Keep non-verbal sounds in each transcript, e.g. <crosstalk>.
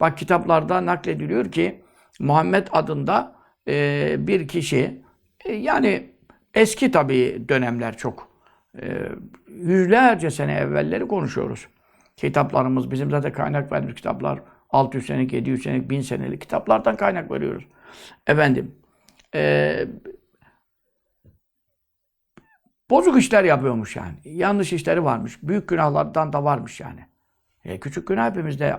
Bak kitaplarda naklediliyor ki Muhammed adında e, bir kişi e, yani eski tabii dönemler çok e, yüzlerce sene evvelleri konuşuyoruz. Kitaplarımız bizim zaten kaynak verdiğimiz kitaplar 600 senelik, 700 senelik, 1000 senelik kitaplardan kaynak veriyoruz. Efendim e, bozuk işler yapıyormuş yani. Yanlış işleri varmış. Büyük günahlardan da varmış yani. E, küçük günah hepimizde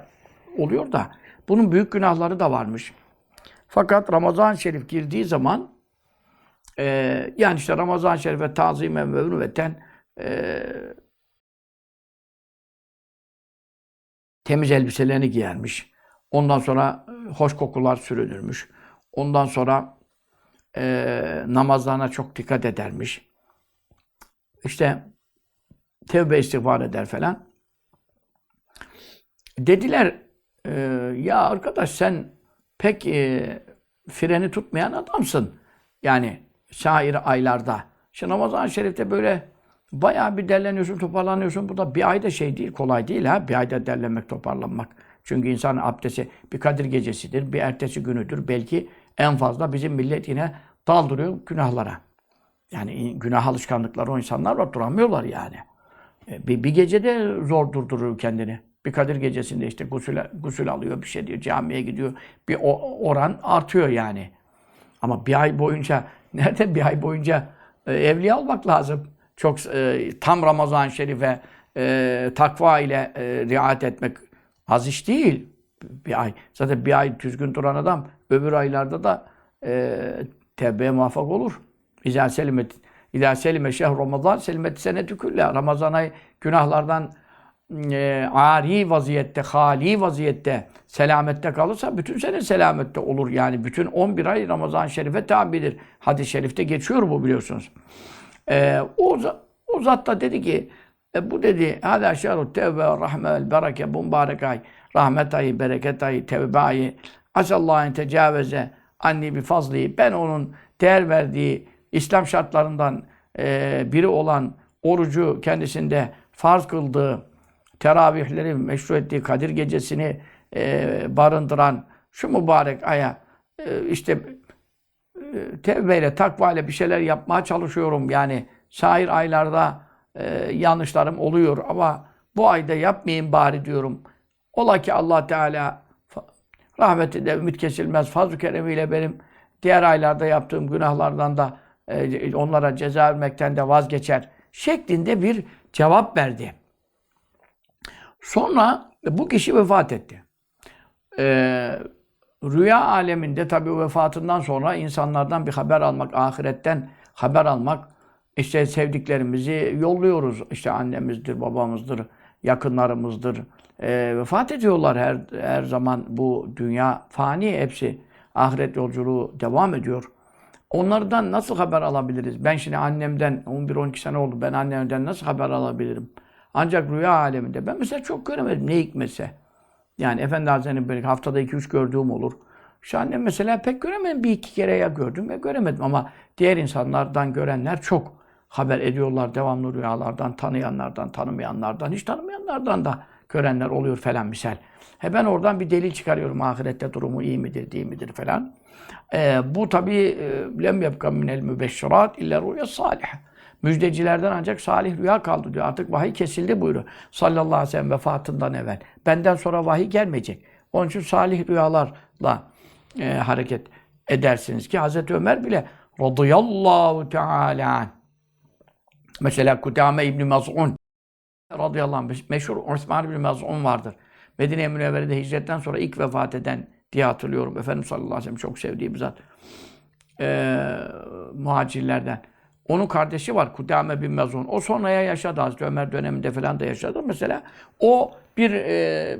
oluyor da bunun büyük günahları da varmış. Fakat Ramazan-ı Şerif girdiği zaman e, yani işte Ramazan-ı Şerif'e tazimen ve hürmeten e, temiz elbiselerini giyermiş. Ondan sonra e, hoş kokular sürülürmüş. Ondan sonra e, namazlarına çok dikkat edermiş. İşte tevbe istiğfar eder falan. Dediler e, ya arkadaş sen pek e, freni tutmayan adamsın. Yani şair aylarda. İşte Ramazan-ı Şerif'te böyle bayağı bir derleniyorsun, toparlanıyorsun. Bu da bir ayda şey değil, kolay değil ha. Bir ayda derlenmek, toparlanmak. Çünkü insanın abdesti bir Kadir gecesidir, bir ertesi günüdür. Belki en fazla bizim millet yine daldırıyor günahlara. Yani günah alışkanlıkları o insanlar var, duramıyorlar yani. E, Bir, bir gecede zor durdurur kendini. Bir Kadir gecesinde işte gusül, gusül alıyor, bir şey diyor, camiye gidiyor. Bir o- oran artıyor yani. Ama bir ay boyunca, <laughs> nerede bir ay boyunca e, evliya olmak lazım. Çok e, tam Ramazan-ı Şerif'e e, takva ile e, riayet etmek az iş değil. Bir ay. Zaten bir ay düzgün duran adam öbür aylarda da e, tevbeye muvaffak olur. İzâ selimet İzâ selime şehr Ramazan selimet senetü külle. Ramazan ayı günahlardan e, ari vaziyette, hali vaziyette selamette kalırsa bütün sene selamette olur. Yani bütün 11 ay Ramazan-ı Şerif'e tabidir. Hadis-i Şerif'te geçiyor bu biliyorsunuz. E, o, o zat da dedi ki e, bu dedi hâlâ şehrut tevbe ve rahme vel bereke mübarek ay rahmet ayı, bereket ayı, tevbe ayı asallahu en tecavüze anni bi fazli ben onun değer verdiği İslam şartlarından e, biri olan orucu kendisinde farz kıldığı teravihleri meşru ettiği Kadir gecesini e, barındıran şu mübarek aya e, işte e, tevbeyle, takvayla bir şeyler yapmaya çalışıyorum. Yani şair aylarda e, yanlışlarım oluyor ama bu ayda yapmayayım bari diyorum. Ola ki Allah Teala rahmeti de ümit kesilmez. Fazl-ı keremiyle benim diğer aylarda yaptığım günahlardan da e, onlara ceza vermekten de vazgeçer. Şeklinde bir cevap verdi. Sonra bu kişi vefat etti. Ee, rüya aleminde tabii vefatından sonra insanlardan bir haber almak, ahiretten haber almak, işte sevdiklerimizi yolluyoruz. İşte annemizdir, babamızdır, yakınlarımızdır. Ee, vefat ediyorlar her her zaman bu dünya fani hepsi. Ahiret yolculuğu devam ediyor. Onlardan nasıl haber alabiliriz? Ben şimdi annemden 11-12 sene oldu. Ben annemden nasıl haber alabilirim? Ancak rüya aleminde ben mesela çok göremedim ne hikmetse. Yani Efendi Hazretleri'nin böyle haftada 2-3 gördüğüm olur. Şu annem mesela pek göremedim. Bir iki kere ya gördüm ve göremedim. Ama diğer insanlardan görenler çok haber ediyorlar devamlı rüyalardan, tanıyanlardan, tanımayanlardan, hiç tanımayanlardan da görenler oluyor falan misal. He ben oradan bir delil çıkarıyorum. Ahirette durumu iyi midir, değil midir falan. Ee, bu tabi lem yebka minel mübeşşirat illa rüya salih. Müjdecilerden ancak salih rüya kaldı diyor. Artık vahiy kesildi buyuruyor. Sallallahu aleyhi ve sellem vefatından evvel. Benden sonra vahiy gelmeyecek. Onun için salih rüyalarla e, hareket edersiniz ki Hazreti Ömer bile radıyallahu teala. Mesela Kudame İbni Maz'un radıyallahu anh meşhur Osman İbni Maz'un vardır. Medine-i Münevvere'de hicretten sonra ilk vefat eden diye hatırlıyorum. Efendimiz sallallahu aleyhi ve sellem çok sevdiği bir zat. Ee, muhacirlerden. Onun kardeşi var Kudame bin Mezun. O sonraya yaşadı Hazreti Ömer döneminde falan da yaşadı. Mesela o bir e,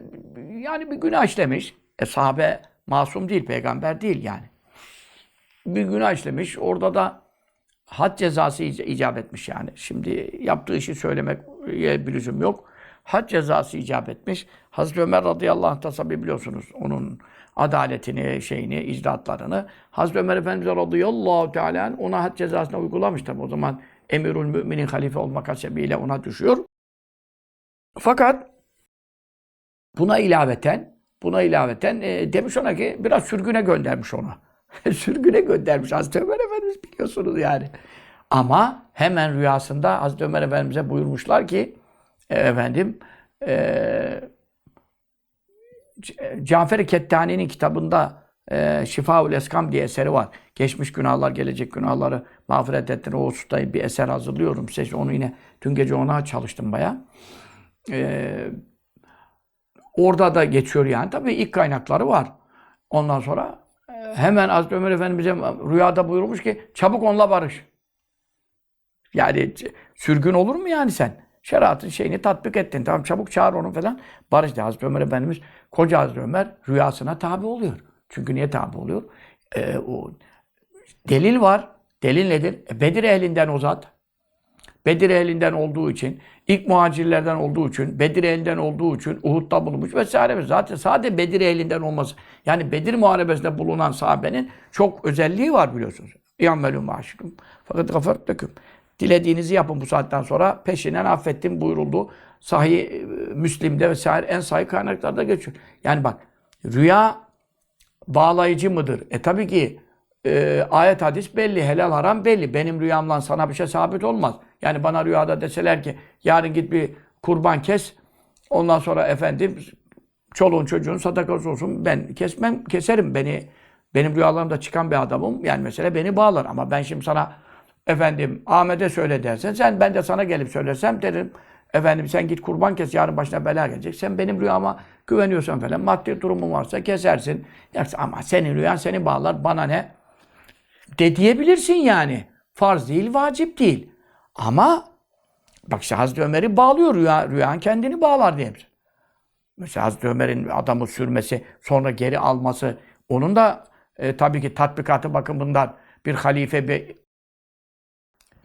yani bir günah işlemiş. E, sahabe masum değil, peygamber değil yani. Bir günah işlemiş. Orada da had cezası ic- icap etmiş yani. Şimdi yaptığı işi söylemek bir lüzum yok. Had cezası icap etmiş. Hazreti Ömer radıyallahu anh tabi biliyorsunuz onun adaletini, şeyini, icraatlarını. Hazreti Ömer Efendimiz radıyallahu teala ona had cezasını uygulamış tabi. O zaman emirül müminin halife olmak hasebiyle ona düşüyor. Fakat buna ilaveten buna ilaveten e, demiş ona ki biraz sürgüne göndermiş onu. <laughs> sürgüne göndermiş Hazreti Ömer Efendimiz biliyorsunuz yani. Ama hemen rüyasında Hazreti Ömer Efendimiz'e buyurmuşlar ki efendim e, C- Cafer-i Kettani'nin kitabında e, Şifaul Eskam diye eseri var. Geçmiş günahlar, gelecek günahları mağfiret ettin. O hususta bir eser hazırlıyorum size. Onu yine dün gece ona çalıştım baya. E, orada da geçiyor yani. Tabii ilk kaynakları var. Ondan sonra e, hemen Hazreti Ömer Efendimiz'e rüyada buyurmuş ki çabuk onunla barış. Yani sürgün olur mu yani sen? Şeriatın şeyini tatbik ettin. Tamam çabuk çağır onu falan. Barış de Hazreti Ömer Efendimiz, koca Hazreti Ömer rüyasına tabi oluyor. Çünkü niye tabi oluyor? Ee, o delil var. Delil nedir? E, Bedir ehlinden o zat. Bedir ehlinden olduğu için, ilk muhacirlerden olduğu için, Bedir ehlinden olduğu için Uhud'da bulunmuş vesaire. Zaten sadece Bedir ehlinden olması. Yani Bedir muharebesinde bulunan sahabenin çok özelliği var biliyorsunuz. İyammelü maşikum. Fakat gafert döküm. Dilediğinizi yapın bu saatten sonra peşinden affettim buyuruldu. Sahih e, Müslim'de vesaire en sahih kaynaklarda geçiyor. Yani bak rüya bağlayıcı mıdır? E tabii ki e, ayet hadis belli, helal haram belli. Benim rüyamla sana bir şey sabit olmaz. Yani bana rüyada deseler ki yarın git bir kurban kes. Ondan sonra efendim çoluğun çocuğun sadakası olsun. Ben kesmem, keserim. Beni benim rüyalarımda çıkan bir adamım. Yani mesela beni bağlar ama ben şimdi sana efendim Ahmet'e söyle dersen sen ben de sana gelip söylersem derim. Efendim sen git kurban kes yarın başına bela gelecek. Sen benim rüyama güveniyorsan falan maddi durumun varsa kesersin. Yersin. Ama senin rüyan seni bağlar bana ne? De diyebilirsin yani. Farz değil, vacip değil. Ama bak işte Hazreti Ömer'i bağlıyor rüya, rüyan kendini bağlar diye. Mesela Hazreti Ömer'in adamı sürmesi, sonra geri alması, onun da e, tabii ki tatbikatı bakımından bir halife bir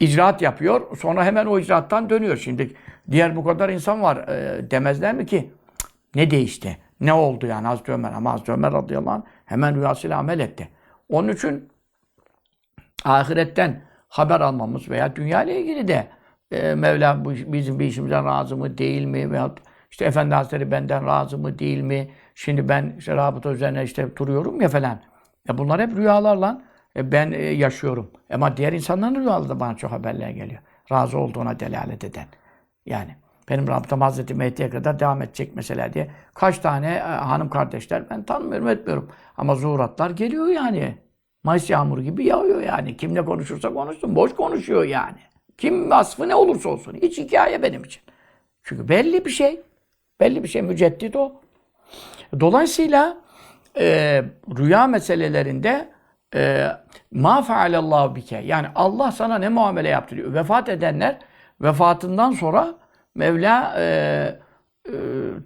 icraat yapıyor. Sonra hemen o icraattan dönüyor. Şimdi diğer bu kadar insan var. E, demezler mi ki "Cık, ne değişti? Ne oldu yani Hazreti Ömer? Ama Hazreti Ömer radıyallahu anh hemen rüyasıyla amel etti. Onun için ahiretten haber almamız veya dünya ile ilgili de e, Mevla bizim bir işimizden razı mı değil mi veyahut işte Efendi Hazretleri benden razı mı değil mi? Şimdi ben işte rabıta üzerine işte duruyorum ya falan. Ya bunlar hep rüyalarla ben e, yaşıyorum. Ama diğer insanların rüyaları da bana çok haberler geliyor. Razı olduğuna delalet eden. Yani benim rabıtam Hazreti Mehdi'ye kadar devam edecek mesela diye. Kaç tane e, hanım kardeşler ben tanımıyorum etmiyorum. Ama zuhuratlar geliyor yani. Mayıs yağmuru gibi yağıyor yani. Kimle konuşursa konuşsun. Boş konuşuyor yani. Kim vasfı ne olursa olsun. Hiç hikaye benim için. Çünkü belli bir şey. Belli bir şey. Müceddit o. Dolayısıyla e, rüya meselelerinde e, ma fealallahu bike yani Allah sana ne muamele yaptı diyor. Vefat edenler vefatından sonra Mevla e, e,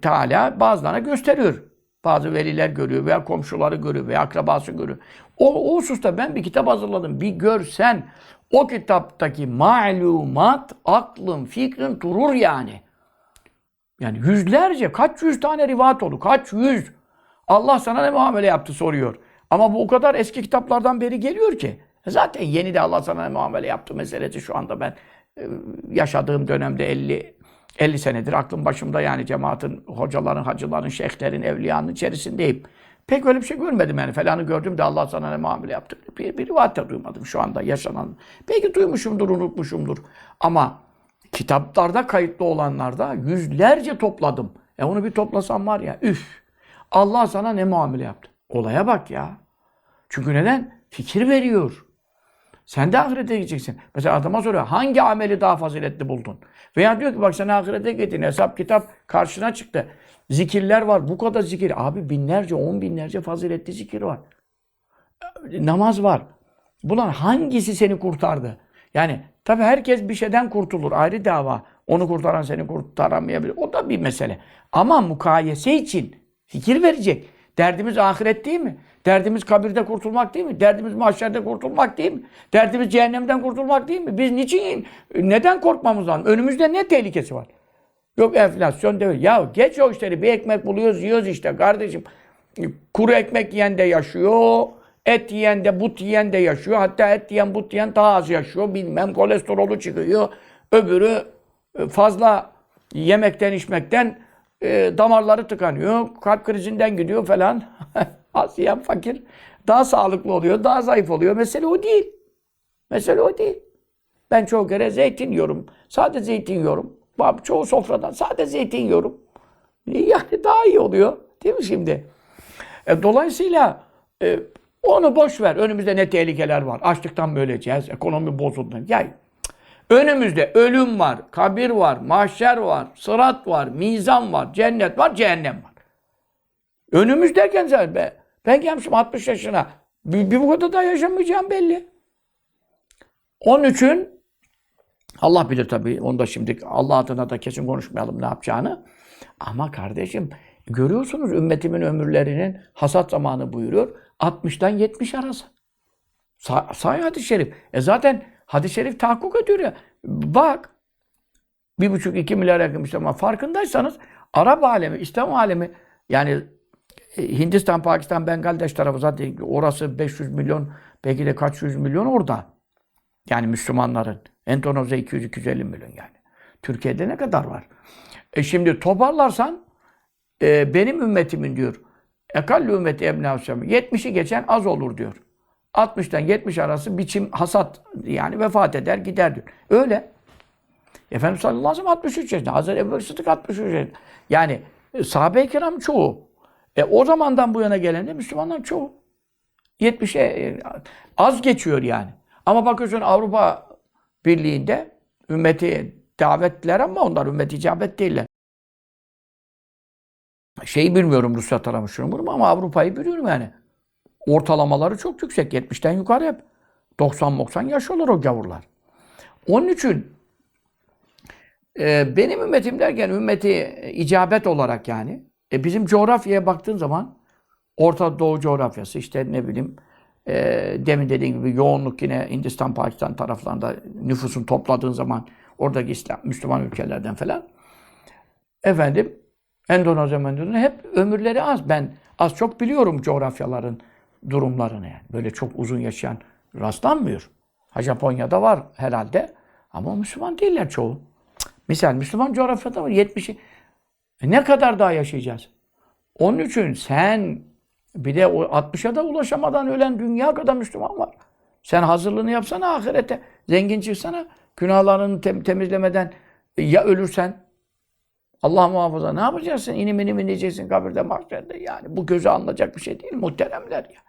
Teala bazılarına gösteriyor. Bazı veliler görüyor veya komşuları görüyor veya akrabası görüyor. O, o hususta ben bir kitap hazırladım. Bir görsen o kitaptaki malumat aklın, fikrin durur yani. Yani yüzlerce, kaç yüz tane rivayet oldu. Kaç yüz. Allah sana ne muamele yaptı soruyor. Ama bu o kadar eski kitaplardan beri geliyor ki. Zaten yeni de Allah sana muamele yaptı meselesi şu anda ben e, yaşadığım dönemde 50 50 senedir aklım başımda yani cemaatin, hocaların, hacıların, şeyhlerin, evliyanın içerisindeyim. Pek öyle bir şey görmedim yani. Falanı gördüm de Allah sana ne muamele yaptı. Bir, bir rivayet duymadım şu anda yaşanan. Belki duymuşumdur, unutmuşumdur. Ama kitaplarda kayıtlı olanlarda yüzlerce topladım. E onu bir toplasam var ya, üf. Allah sana ne muamele yaptı. Olaya bak ya. Çünkü neden? Fikir veriyor. Sen de ahirete gideceksin. Mesela adama soruyor hangi ameli daha faziletli buldun? Veya diyor ki bak sen ahirete gittin hesap kitap karşına çıktı. Zikirler var bu kadar zikir. Abi binlerce on binlerce faziletli zikir var. Namaz var. Bunlar hangisi seni kurtardı? Yani tabi herkes bir şeyden kurtulur ayrı dava. Onu kurtaran seni kurtaramayabilir. O da bir mesele. Ama mukayese için fikir verecek. Derdimiz ahiret değil mi? Derdimiz kabirde kurtulmak değil mi? Derdimiz mahşerde kurtulmak değil mi? Derdimiz cehennemden kurtulmak değil mi? Biz niçin, neden korkmamız lazım? Önümüzde ne tehlikesi var? Yok enflasyon değil. Ya geç o işleri. Bir ekmek buluyoruz, yiyoruz işte kardeşim. Kuru ekmek yiyen de yaşıyor. Et yiyen de, but yiyen de yaşıyor. Hatta et yiyen, but yiyen daha az yaşıyor. Bilmem kolesterolü çıkıyor. Öbürü fazla yemekten, içmekten e, damarları tıkanıyor, kalp krizinden gidiyor falan. <laughs> Az yiyen fakir daha sağlıklı oluyor, daha zayıf oluyor. Mesele o değil. Mesele o değil. Ben çoğu kere zeytin yiyorum. Sade zeytin yiyorum. Çoğu sofradan sade zeytin yiyorum. Yani daha iyi oluyor. Değil mi şimdi? E, dolayısıyla e, onu boş ver. Önümüzde ne tehlikeler var. Açlıktan mı öleceğiz? Ekonomi bozuldu. Ya, önümüzde ölüm var, kabir var, mahşer var, sırat var, mizan var, cennet var, cehennem var. Önümüz derken zaten be, ben gelmişim 60 yaşına. Bir, bir bu kadar daha yaşamayacağım belli. Onun için Allah bilir tabii. Onu da şimdi Allah adına da kesin konuşmayalım ne yapacağını. Ama kardeşim görüyorsunuz ümmetimin ömürlerinin hasat zamanı buyuruyor. 60'tan 70 arası. Sa say hadis-i şerif. E zaten hadis-i şerif tahakkuk ediyor ya. Bak. Bir buçuk iki milyar yakın Müslüman. Farkındaysanız Arap alemi, İslam alemi yani e, Hindistan, Pakistan, Bangladeş tarafı zaten orası 500 milyon belki de kaç yüz milyon orada. Yani Müslümanların. Endonezya 200-250 milyon yani. Türkiye'de ne kadar var? E şimdi toparlarsan e, benim ümmetimin diyor. Ekalli ümmeti ebnâsâm. 70'i geçen az olur diyor. 60'tan 70 arası biçim hasat yani vefat eder gider diyor. Öyle. Efendimiz sallallahu aleyhi ve sellem 63 yaşında. Hazreti Ebu Bekir Sıddık 63 yaşında. Yani e, sahabe-i kiram çoğu. E, o zamandan bu yana gelen de Müslümanlar çoğu. 70'e e, az geçiyor yani. Ama bakıyorsun Avrupa Birliği'nde ümmeti davetler ama onlar ümmet icabet değiller. Şeyi bilmiyorum Rusya tarafı şunu ama Avrupa'yı biliyorum yani. Ortalamaları çok yüksek. 70'ten yukarı hep. 90-90 yaşıyorlar o gavurlar. Onun için e, benim ümmetim derken ümmeti e, icabet olarak yani e, bizim coğrafyaya baktığın zaman Orta Doğu coğrafyası işte ne bileyim e, demin dediğim gibi yoğunluk yine Hindistan, Pakistan taraflarında nüfusun topladığın zaman oradaki İslam, Müslüman ülkelerden falan. Efendim Endonezya, Endonezya hep ömürleri az. Ben az çok biliyorum coğrafyaların durumlarını yani. Böyle çok uzun yaşayan rastlanmıyor. Ha Japonya'da var herhalde ama Müslüman değiller çoğu. Misal Müslüman coğrafyada var 70'i. E ne kadar daha yaşayacağız? Onun için sen bir de o 60'a da ulaşamadan ölen dünya kadar Müslüman var. Sen hazırlığını yapsana ahirete. Zengin çıksana. Günahlarını tem- temizlemeden ya ölürsen Allah muhafaza ne yapacaksın? İnim inim ineceksin kabirde mahşerde. Yani bu göze alınacak bir şey değil muhteremler yani.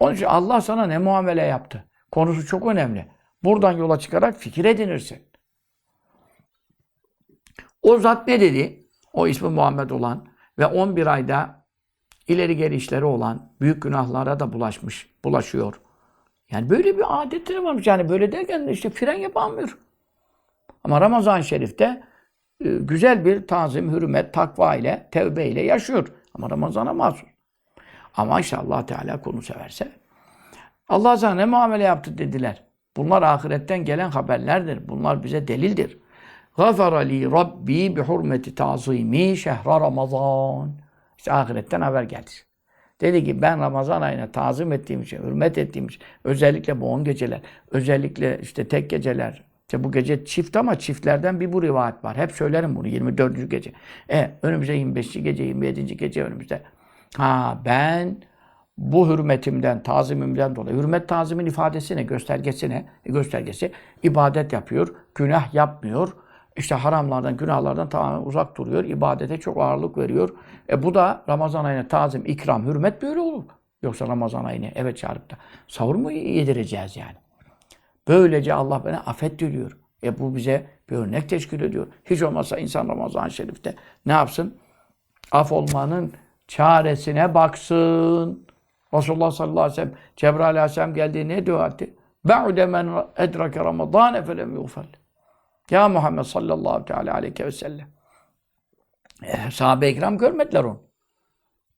Onun için Allah sana ne muamele yaptı? Konusu çok önemli. Buradan yola çıkarak fikir edinirsin. O zat ne dedi? O ismi Muhammed olan ve 11 ayda ileri geri işleri olan büyük günahlara da bulaşmış, bulaşıyor. Yani böyle bir adetleri varmış. Yani böyle derken de işte fren yapamıyor. Ama Ramazan-ı Şerif'te e, güzel bir tazim, hürmet, takva ile, tevbe ile yaşıyor. Ama Ramazan'a mahsus. Ama işte allah Teala konu severse Allah sana ne muamele yaptı dediler. Bunlar ahiretten gelen haberlerdir. Bunlar bize delildir. Li Rabbi bi hurmeti tazimi şehra Ramazan. İşte ahiretten haber geldi. Dedi ki ben Ramazan ayına tazim ettiğim için, hürmet ettiğim için, özellikle bu on geceler, özellikle işte tek geceler, işte bu gece çift ama çiftlerden bir bu rivayet var. Hep söylerim bunu 24. gece. E önümüzde 25. gece, 27. gece önümüzde. Ha ben bu hürmetimden, tazimimden dolayı, hürmet tazimin ifadesi ne? Göstergesi ne? E, göstergesi ibadet yapıyor, günah yapmıyor. İşte haramlardan, günahlardan tamamen uzak duruyor. ibadete çok ağırlık veriyor. E bu da Ramazan ayına tazim, ikram, hürmet böyle olur. Yoksa Ramazan ayını eve çağırıp da sahur mu yedireceğiz yani? Böylece Allah bana affet diliyor. E bu bize bir örnek teşkil ediyor. Hiç olmazsa insan Ramazan-ı Şerif'te ne yapsın? Af olmanın çaresine baksın. Resulullah sallallahu aleyhi ve sellem, Cebrail aleyhisselam geldiği ne dua etti? Be'ude men edrake Ramazan felem yufel. Ya Muhammed sallallahu teala aleyhi ve sellem. E, sahabe-i kiram görmediler onu.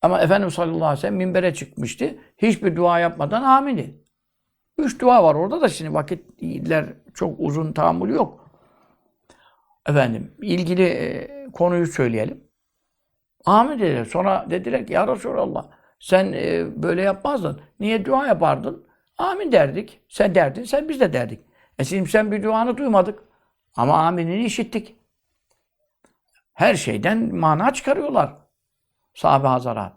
Ama Efendimiz sallallahu aleyhi ve sellem minbere çıkmıştı. Hiçbir dua yapmadan amin dedi. Üç dua var orada da şimdi vakitler çok uzun tahammülü yok. Efendim ilgili e, konuyu söyleyelim. Amin dediler. Sonra dediler ki ya Resulallah sen e, böyle yapmazdın. Niye dua yapardın? Amin derdik. Sen derdin, sen biz de derdik. E şimdi sen bir duanı duymadık. Ama aminini işittik. Her şeyden mana çıkarıyorlar. Sahabe hazarat.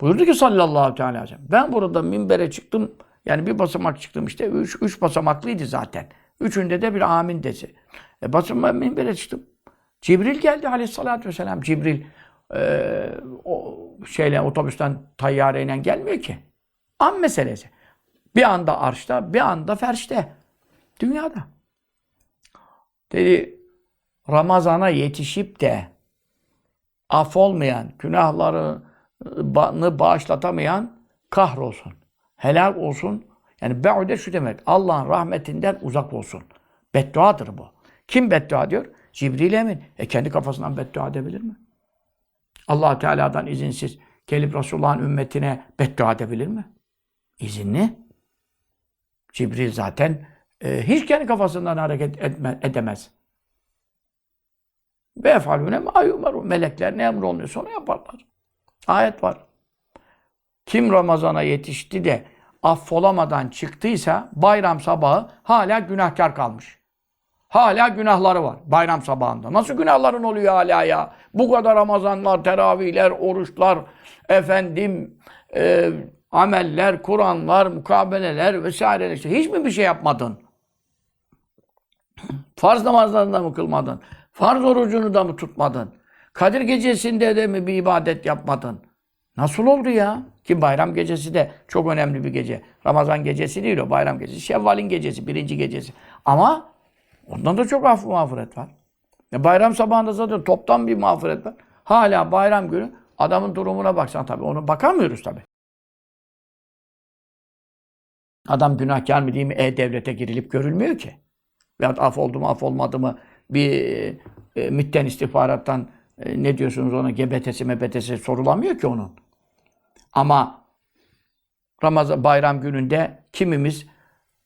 Buyurdu ki sallallahu teala aleyhi ve sellem. Ben burada minbere çıktım. Yani bir basamak çıktım işte. Üç, üç basamaklıydı zaten. Üçünde de bir amin desi. E basamak minbere çıktım. Cibril geldi aleyhissalatü vesselam. Cibril e, o şeyle otobüsten tayyareyle gelmiyor ki. An meselesi. Bir anda arşta, bir anda ferşte. Dünyada. Dedi Ramazana yetişip de af olmayan, günahlarını bağışlatamayan kahrolsun. Helak olsun. Yani be'ude şu demek. Allah'ın rahmetinden uzak olsun. Bedduadır bu. Kim beddua diyor? Cibril Emin. E kendi kafasından beddua edebilir mi? allah Teala'dan izinsiz gelip Resulullah'ın ümmetine beddua edebilir mi? İzinli. Cibril zaten e, hiç kendi kafasından hareket etme, edemez. Ve efalüne ma. Melekler ne emrolunuyorsa onu yaparlar. Ayet var. Kim Ramazan'a yetişti de affolamadan çıktıysa bayram sabahı hala günahkar kalmış. Hala günahları var bayram sabahında. Nasıl günahların oluyor hala ya? Bu kadar Ramazanlar, teravihler, oruçlar, efendim e, ameller, Kur'anlar, mukabeleler vesaire. İşte hiç mi bir şey yapmadın? Farz namazlarını da mı kılmadın? Farz orucunu da mı tutmadın? Kadir gecesinde de mi bir ibadet yapmadın? Nasıl oldu ya? Ki bayram gecesi de çok önemli bir gece. Ramazan gecesi değil o bayram gecesi. Şevval'in gecesi, birinci gecesi. Ama ondan da çok affı mağfiret var. E bayram sabahında zaten toptan bir mağfiret var. Hala bayram günü adamın durumuna baksan tabii. Onu bakamıyoruz tabii. Adam günahkar mı değil mi e-devlete girilip görülmüyor ki. Veyahut af oldu mu af olmadı mı bir e, MİT'ten istihbarattan e, ne diyorsunuz ona GBT'si MBT'si sorulamıyor ki onun. Ama Ramazan bayram gününde kimimiz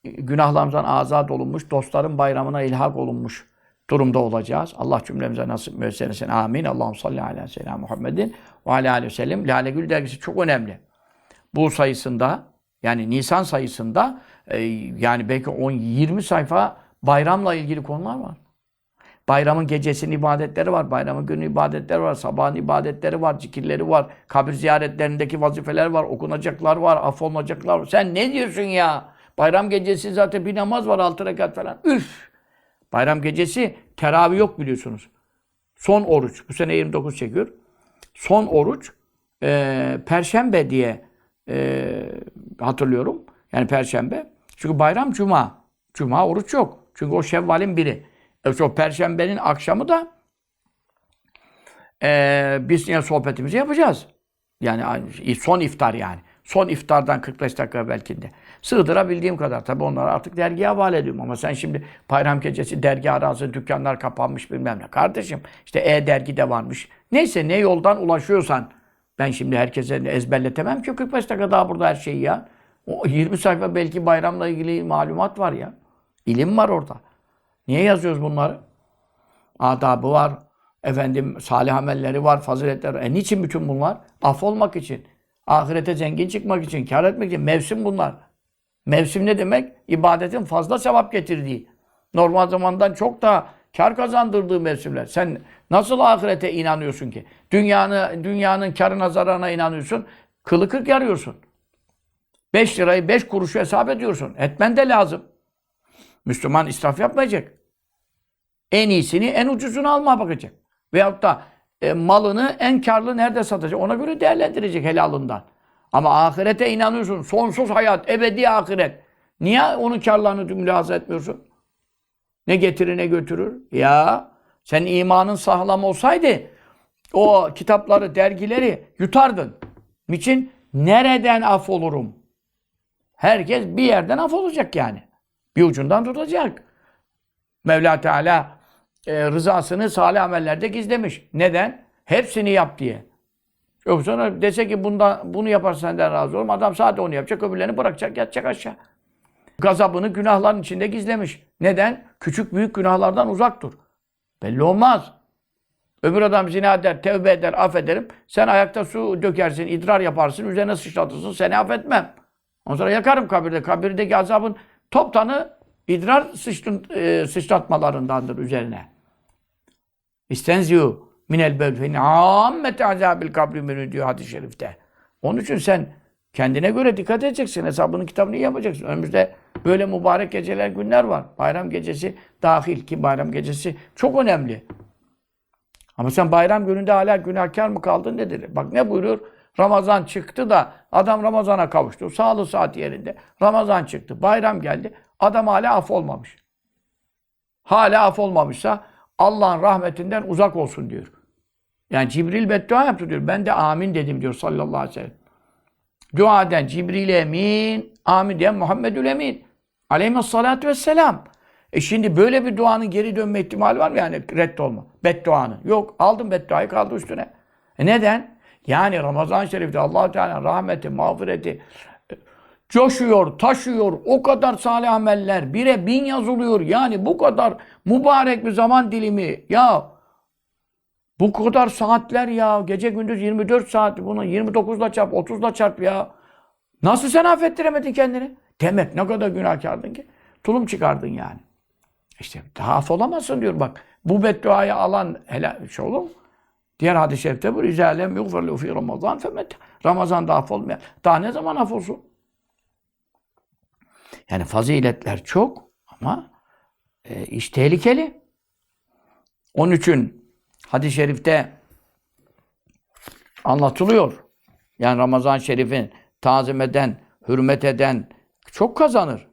günahlarımızdan azat olunmuş, dostların bayramına ilhak olunmuş durumda olacağız. Allah cümlemize nasip müesseresin. Amin. Allahum salli ala seyyidina Muhammedin ve ala aleyhi ve sellem. Lale Gül dergisi çok önemli. Bu sayısında yani Nisan sayısında e, yani belki 10-20 sayfa bayramla ilgili konular var. Bayramın gecesinin ibadetleri var, bayramın günü ibadetleri var, sabahın ibadetleri var, zikirleri var, kabir ziyaretlerindeki vazifeler var, okunacaklar var, affolunacaklar var. Sen ne diyorsun ya? Bayram gecesi zaten bir namaz var, altı rekat falan. Üf! Bayram gecesi teravih yok biliyorsunuz. Son oruç. Bu sene 29 çekiyor. Son oruç e, Perşembe diye e, hatırlıyorum. Yani Perşembe. Çünkü bayram Cuma. Cuma oruç yok. Çünkü o Şevval'in biri. E, o Perşembenin akşamı da e, biz yine sohbetimizi yapacağız. Yani son iftar yani. Son iftardan 45 dakika belki de. Sığdırabildiğim kadar. Tabi onları artık dergiye havale ediyorum. Ama sen şimdi bayram gecesi dergi arası, dükkanlar kapanmış bilmem ne. Kardeşim işte e-dergi de varmış. Neyse ne yoldan ulaşıyorsan ben şimdi herkese ezberletemem ki 45 dakika daha burada her şeyi ya. O 20 sayfa belki bayramla ilgili malumat var ya. İlim var orada. Niye yazıyoruz bunları? Adabı var, efendim salih amelleri var, faziletler var. E niçin bütün bunlar? Af olmak için. Ahirete zengin çıkmak için, kar etmek için. Mevsim bunlar. Mevsim ne demek? İbadetin fazla sevap getirdiği. Normal zamandan çok daha kar kazandırdığı mevsimler. Sen nasıl ahirete inanıyorsun ki? Dünyanın, dünyanın karına zararına inanıyorsun. Kılı kırk yarıyorsun. 5 lirayı 5 kuruşu hesap ediyorsun. Etmen de lazım. Müslüman israf yapmayacak. En iyisini, en ucuzunu almaya bakacak. Veyahut da e, malını en karlı nerede satacak? Ona göre değerlendirecek helalından. Ama ahirete inanıyorsun. Sonsuz hayat, ebedi ahiret. Niye onun karlarını mülahaza etmiyorsun? Ne getirir ne götürür? Ya sen imanın sağlam olsaydı o kitapları, dergileri yutardın. Niçin? Nereden af olurum? Herkes bir yerden af olacak yani. Bir ucundan tutacak. Mevla Teala e, rızasını salih amellerde gizlemiş. Neden? Hepsini yap diye. Yok sonra dese ki bundan, bunu yaparsan senden razı olurum. Adam sadece onu yapacak, öbürlerini bırakacak, yatacak aşağı. Gazabını günahların içinde gizlemiş. Neden? Küçük büyük günahlardan uzak dur. Belli olmaz. Öbür adam zina eder, tevbe eder, affederim. Sen ayakta su dökersin, idrar yaparsın, üzerine sıçratırsın, seni affetmem. Ondan sonra yakarım kabirde. Kabirdeki azabın toptanı idrar sıçtın, e, sıçratmalarındandır üzerine. İstenziyu minel fe ammete azabil kabri menü diyor hadis-i şerifte. Onun için sen kendine göre dikkat edeceksin. Hesabının kitabını iyi yapacaksın. Önümüzde böyle mübarek geceler, günler var. Bayram gecesi dahil ki bayram gecesi çok önemli. Ama sen bayram gününde hala günahkar mı kaldın nedir? Bak ne buyuruyor? Ramazan çıktı da adam Ramazan'a kavuştu. Sağlığı saat yerinde. Ramazan çıktı. Bayram geldi. Adam hala af olmamış. Hala af olmamışsa Allah'ın rahmetinden uzak olsun diyor. Yani Cibril beddua yaptı diyor. Ben de amin dedim diyor sallallahu aleyhi ve sellem. Dua eden Cibril emin, amin diyen Muhammedül emin. Aleyhissalatu vesselam. E şimdi böyle bir duanın geri dönme ihtimali var mı yani reddolma? Bedduanın. Yok. Aldım bedduayı kaldı üstüne. E neden? Yani Ramazan-ı Şerif'te allah Teala rahmeti, mağfireti coşuyor, taşıyor. O kadar salih ameller. Bire bin yazılıyor. Yani bu kadar mübarek bir zaman dilimi. Ya bu kadar saatler ya. Gece gündüz 24 saat. Bunu 29'la çarp, 30'la çarp ya. Nasıl sen affettiremedin kendini? Demek ne kadar günahkardın ki. Tulum çıkardın yani. İşte daha af olamazsın diyor bak. Bu bedduayı alan helal şey olur mu? Diğer hadis-i şerifte bu rizalem yugferlu fi Ramazan femet. Ramazan'da af olmayan. Daha ne zaman af olsun? Yani faziletler çok ama e, iş tehlikeli. Onun için hadis-i şerifte anlatılıyor. Yani Ramazan-ı Şerif'in tazim eden, hürmet eden çok kazanır.